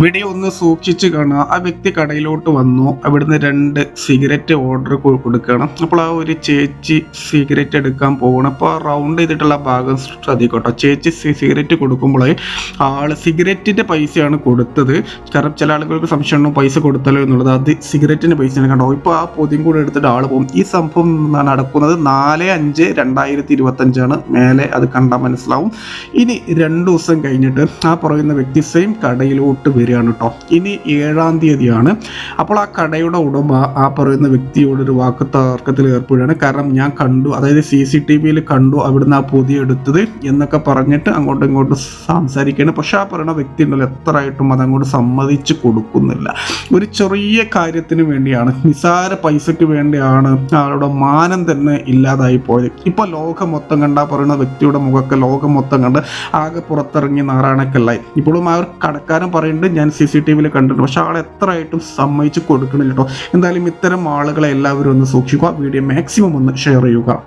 Video ഒന്ന് സൂക്ഷിച്ച് കാണുക. ആ വ്യക്തി കടയിലോട്ട് വന്നു. അവിടുന്ന് രണ്ട് സിഗരറ്റ് ഓർഡർ കൊടുക്കണം അപ്പോൾ ആ ഒരു ചേച്ചി സിഗരറ്റ് എടുക്കാൻ പോകണം അപ്പോൾ ആ റൗണ്ട് ചെയ്തിട്ടുള്ള ഭാഗം ശ്രദ്ധിക്കട്ടോ. ചേച്ചി സിഗരറ്റ് കൊടുക്കുമ്പോൾ ആൾ സിഗരറ്റിന്റെ പൈസയാണ് കൊടുത്തത്. കാരണം ചില ആളുകൾക്ക് സംശയമാണ് പൈസ കൊടുത്തല്ലോ എന്നുള്ളത്. അത് സിഗരറ്റിന്റെ പൈസയാണ് കണ്ടോ. ഇപ്പോൾ ആ പൊതിയും കൂടെ എടുത്തിട്ട് ആൾ പോകും. ഈ സംഭവം നടക്കുന്നത് നാല് അഞ്ച് രണ്ടായിരത്തി ഇരുപത്തഞ്ചാണ്. മേലെ അത് കണ്ടാൽ മനസ്സിലാവും. ഇനി രണ്ട് ദിവസം കഴിഞ്ഞിട്ട് ആ പറയുന്ന വ്യക്തി സെയിം കടയിലോട്ട് വരികയാണ് കേട്ടോ ഇനി ഏഴാം തീയതിയാണ്. അപ്പോൾ ആ കടയുടെ ഉടമ ആ പറയുന്ന വ്യക്തിയോട് ഒരു വാക്ക് തർക്കത്തിൽ ഏർപ്പെടുകയാണ്. കാരണം ഞാൻ കണ്ടു അതായത് സി സി ടി വിയിൽ കണ്ടു അവിടുന്ന് ആ പൊതി എടുത്തത് എന്നൊക്കെ പറഞ്ഞിട്ട് അങ്ങോട്ടും ഇങ്ങോട്ടും സംസാരിക്കുകയാണ്. പക്ഷേ ആ പറയുന്ന വ്യക്തി ഉണ്ടല്ലോ എത്രയായിട്ടും അതങ്ങോട്ട് സമ്മതിച്ച് കൊടുക്കുന്നില്ല. ഒരു ചെറിയ കാര്യത്തിന് വേണ്ടിയാണ് നിസാര പൈസയ്ക്ക് വേണ്ടിയാണ് ആളുടെ മാനം തന്നെ ഇല്ലാതായി പോയത്. ഇപ്പൊ ലോകം മൊത്തം കണ്ട പറയുന്ന വ്യക്തിയുടെ മുഖമൊക്കെ ലോകം മൊത്തം കണ്ട് ആകെ പുറത്തിറങ്ങി നാറാണക്കല്ലായി ഇപ്പോഴും ആ ഒരു കടക്കാരൻ പറയുന്നുണ്ട് ഞാൻ സി സി ടി വിയിൽ കണ്ടിട്ടുണ്ട്. പക്ഷെ ആൾ എത്രയായിട്ടും സമ്മതിച്ച് കൊടുക്കണില്ല കേട്ടോ എന്തായാലും ഇത്തരം ആളുകളെ എല്ലാവരും ഒന്ന് സൂക്ഷിക്കുക. വീഡിയോ മാക്സിമം ഒന്ന് ഷെയർ ചെയ്യുക.